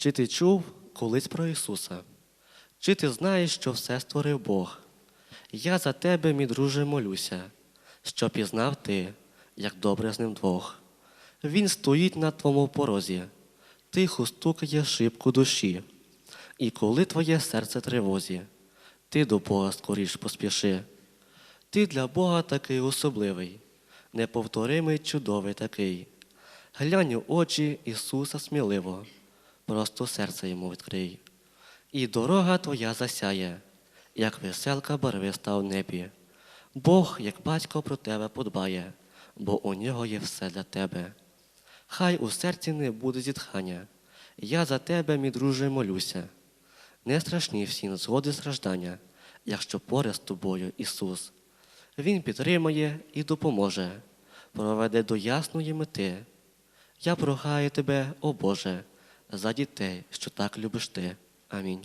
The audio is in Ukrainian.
Чи ти чув колись про Ісуса? Чи ти знаєш, що все створив Бог? Я за тебе, мій друже, молюся, що пізнав ти, як добре з ним двох. Він стоїть на твоєму порозі, тихо стукає шибку душі. І коли твоє серце тривозі, ти до Бога скоріш поспіши. Ти для Бога такий особливий, неповторимий, чудовий такий. Глянь у очі Ісуса сміливо, просто серце йому відкрий. І дорога твоя засяє, як веселка барвиста в небі. Бог, як батько, про тебе подбає, бо у нього є все для тебе. Хай у серці не буде зітхання, я за тебе, мій друже, молюся. Не страшні всі незгоди страждання, якщо поряд з тобою Ісус. Він підтримає і допоможе, проведе до ясної мети. Я прохаю тебе, о Боже, за дітей, що так любиш ти. Амінь.